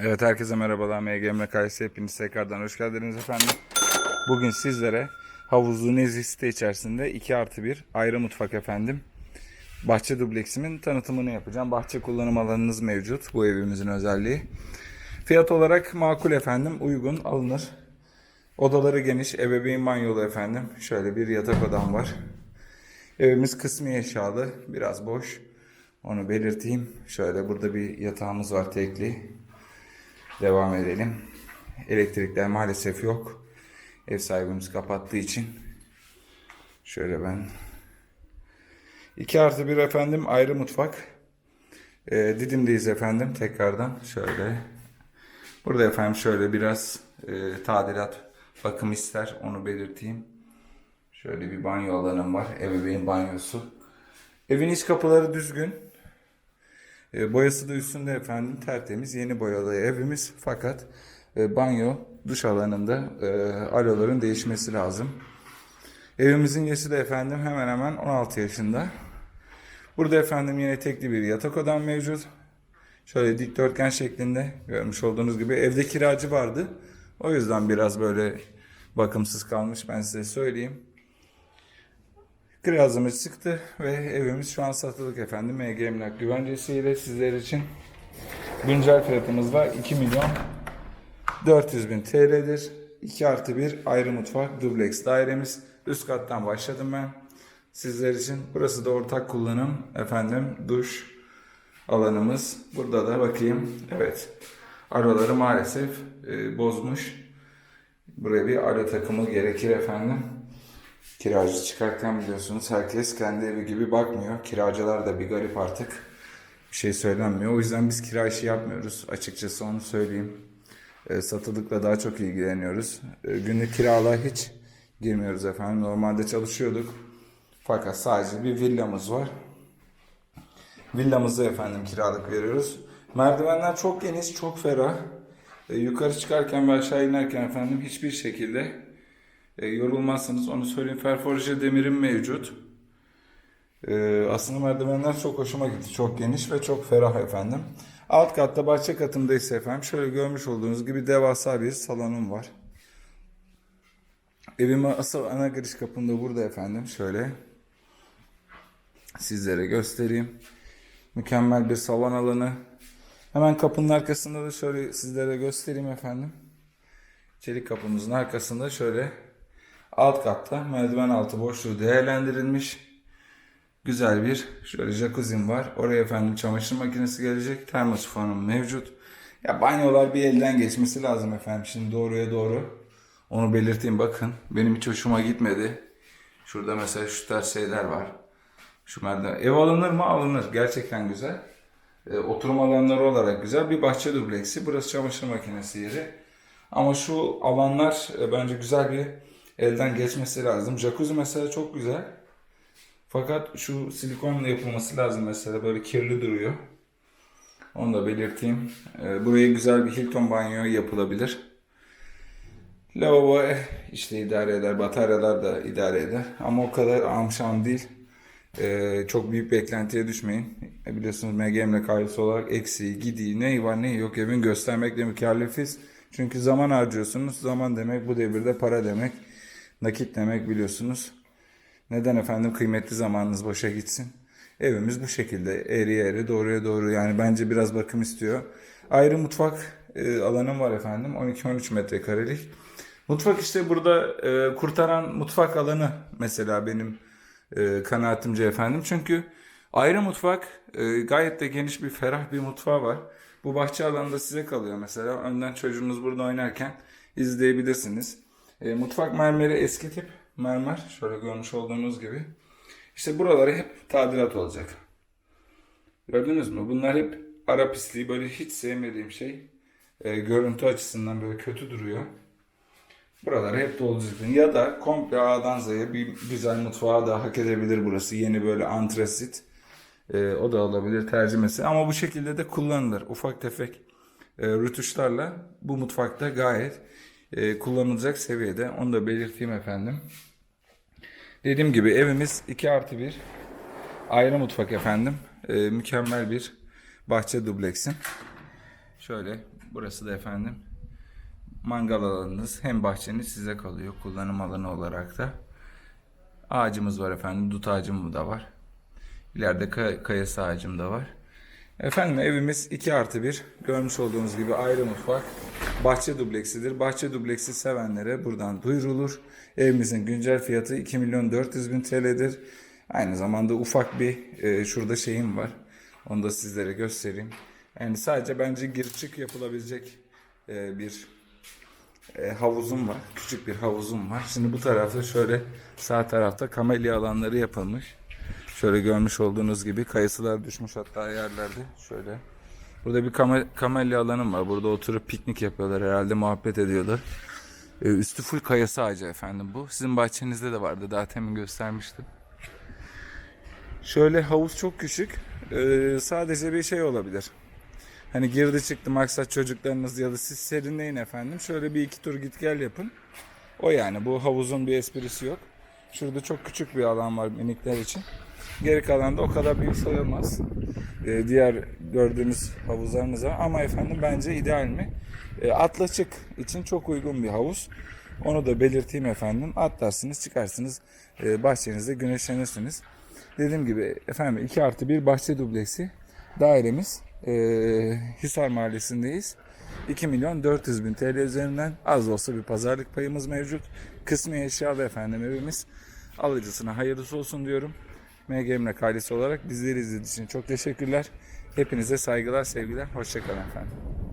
Evet herkese merhabalar. MGM Kayısı hepiniz tekrardan hoş geldiniz efendim. Bugün sizlere havuzlu nezih site içerisinde 2 artı 1 ayrı mutfak efendim. Bahçe dubleksimin tanıtımını yapacağım. Bahçe kullanım alanınız mevcut. Bu evimizin özelliği. Fiyat olarak makul efendim. Uygun alınır. Odaları geniş. Ebeveyn banyolu efendim. Şöyle bir yatak odam var. Evimiz kısmi eşyalı. Biraz boş. Onu belirteyim. Şöyle burada bir yatağımız var tekli. Devam edelim. Elektrikler maalesef yok. Ev sahibimiz kapattığı için. Şöyle ben. 2 artı 1 efendim ayrı mutfak. Ee, Didim'deyiz efendim tekrardan. Şöyle. Burada efendim şöyle biraz e, tadilat bakım ister. Onu belirteyim. Şöyle bir banyo alanım var. Ebeveyn banyosu. Evin iç kapıları düzgün. E, boyası da üstünde efendim tertemiz yeni boyalı evimiz fakat e, banyo duş alanında e, aloların değişmesi lazım. Evimizin yaşı da efendim hemen hemen 16 yaşında. Burada efendim yine tekli bir yatak odam mevcut. Şöyle dikdörtgen şeklinde görmüş olduğunuz gibi evde kiracı vardı. O yüzden biraz böyle bakımsız kalmış ben size söyleyeyim. Kirazımız çıktı ve evimiz şu an satılık efendim. MG Emlak güvencesiyle sizler için güncel fiyatımız da 2 milyon 400 bin TL'dir. 2 artı 1 ayrı mutfak dubleks dairemiz. Üst kattan başladım ben sizler için. Burası da ortak kullanım efendim duş alanımız. Burada da bakayım evet araları maalesef e, bozmuş. Buraya bir alo takımı gerekir efendim. Kiracı çıkarken biliyorsunuz herkes kendi evi gibi bakmıyor. Kiracılar da bir garip artık. Bir şey söylenmiyor. O yüzden biz kira işi yapmıyoruz. Açıkçası onu söyleyeyim. E, satılıkla daha çok ilgileniyoruz. E, günlük kiralığa hiç girmiyoruz efendim. Normalde çalışıyorduk. Fakat sadece bir villamız var. Villamızı efendim kiralık veriyoruz. Merdivenler çok geniş, çok ferah. E, yukarı çıkarken ve aşağı inerken efendim hiçbir şekilde e, yorulmazsınız. Onu söyleyeyim. Perforje demirim mevcut. E, aslında merdivenler çok hoşuma gitti. Çok geniş ve çok ferah efendim. Alt katta bahçe katımda ise efendim şöyle görmüş olduğunuz gibi devasa bir salonum var. Evime asıl ana giriş kapım da burada efendim. Şöyle sizlere göstereyim. Mükemmel bir salon alanı. Hemen kapının arkasında da şöyle sizlere göstereyim efendim. Çelik kapımızın arkasında şöyle alt katta merdiven altı boşluğu değerlendirilmiş. Güzel bir şöyle jacuzzi'm var. Oraya efendim çamaşır makinesi gelecek. Termosifonum mevcut. Ya banyolar bir elden geçmesi lazım efendim. Şimdi doğruya doğru. Onu belirteyim bakın. Benim hiç hoşuma gitmedi. Şurada mesela şu tarz şeyler var. Şu merdiven. Ev alınır mı? Alınır. Gerçekten güzel. E, oturma alanları olarak güzel. Bir bahçe dubleksi. Burası çamaşır makinesi yeri. Ama şu alanlar e, bence güzel bir elden geçmesi lazım. Jacuzzi mesela çok güzel. Fakat şu silikonla yapılması lazım mesela. Böyle kirli duruyor. Onu da belirteyim. E, buraya güzel bir Hilton banyo yapılabilir. Lavabo eh, işte idare eder. Bataryalar da idare eder. Ama o kadar amşan değil. E, çok büyük beklentiye düşmeyin. E, biliyorsunuz MGM'le kayısı olarak eksiği, gidiği, neyi var neyi yok evin göstermekle mükellefiz. Çünkü zaman harcıyorsunuz. Zaman demek bu devirde para demek. Nakit demek biliyorsunuz. Neden efendim kıymetli zamanınız boşa gitsin? Evimiz bu şekilde eğri eğri doğruya doğru yani bence biraz bakım istiyor. Ayrı mutfak e, alanım var efendim 12-13 metrekarelik. Mutfak işte burada e, kurtaran mutfak alanı mesela benim e, kanaatimce efendim. Çünkü ayrı mutfak e, gayet de geniş bir ferah bir mutfağı var. Bu bahçe alanında size kalıyor mesela. Önden çocuğunuz burada oynarken izleyebilirsiniz. E, mutfak mermeri eski tip mermer. Şöyle görmüş olduğunuz gibi. İşte buraları hep tadilat olacak. Gördünüz mü? Bunlar hep ara pisliği böyle hiç sevmediğim şey. E, görüntü açısından böyle kötü duruyor. Buraları hep dolduruyorsun. Ya da komple A'dan Z'ye bir güzel mutfağı da hak edebilir burası. Yeni böyle antresit. Ee, o da olabilir tercümesi. Ama bu şekilde de kullanılır. Ufak tefek e, rütuşlarla bu mutfakta gayet e, kullanılacak seviyede. Onu da belirteyim efendim. Dediğim gibi evimiz 2 artı 1. Ayrı mutfak efendim. E, mükemmel bir bahçe dubleksin. Şöyle burası da efendim mangal alanınız hem bahçeniz size kalıyor kullanım alanı olarak da. Ağacımız var efendim. Dut ağacım da var. İleride kay- kayısı ağacım da var. Efendim evimiz 2 artı 1. Görmüş olduğunuz gibi ayrı mutfak. Bahçe dubleksidir. Bahçe dubleksi sevenlere buradan duyurulur. Evimizin güncel fiyatı 2 milyon 400 bin TL'dir. Aynı zamanda ufak bir e, şurada şeyim var. Onu da sizlere göstereyim. Yani sadece bence gir çık yapılabilecek e, bir e, havuzum var. Küçük bir havuzum var. Şimdi bu tarafta şöyle sağ tarafta kamelya alanları yapılmış. Şöyle görmüş olduğunuz gibi kayısılar düşmüş hatta yerlerde. Şöyle. Burada bir kame- kamelya alanım var. Burada oturup piknik yapıyorlar. Herhalde muhabbet ediyorlar. E, üstü full kayası ağacı efendim bu. Sizin bahçenizde de vardı. Daha temin göstermiştim. Şöyle havuz çok küçük. E, sadece bir şey olabilir. Hani girdi çıktı maksat çocuklarınız ya da siz serinleyin efendim. Şöyle bir iki tur git gel yapın. O yani bu havuzun bir esprisi yok. Şurada çok küçük bir alan var minikler için. Geri kalan da o kadar büyük sayılmaz. Ee, diğer gördüğünüz havuzlarımız var. Ama efendim bence ideal mi? Ee, atla çık için çok uygun bir havuz. Onu da belirteyim efendim. Atlarsınız çıkarsınız e, bahçenizde güneşlenirsiniz. Dediğim gibi efendim 2 artı 1 bahçe dubleksi dairemiz. E, Hisar Mahallesi'ndeyiz. 2 milyon 400 bin TL üzerinden az da olsa bir pazarlık payımız mevcut. Kısmi eşyalı efendim evimiz. Alıcısına hayırlısı olsun diyorum. MG Emlak olarak bizleri izlediğiniz için çok teşekkürler. Hepinize saygılar, sevgiler. Hoşçakalın efendim.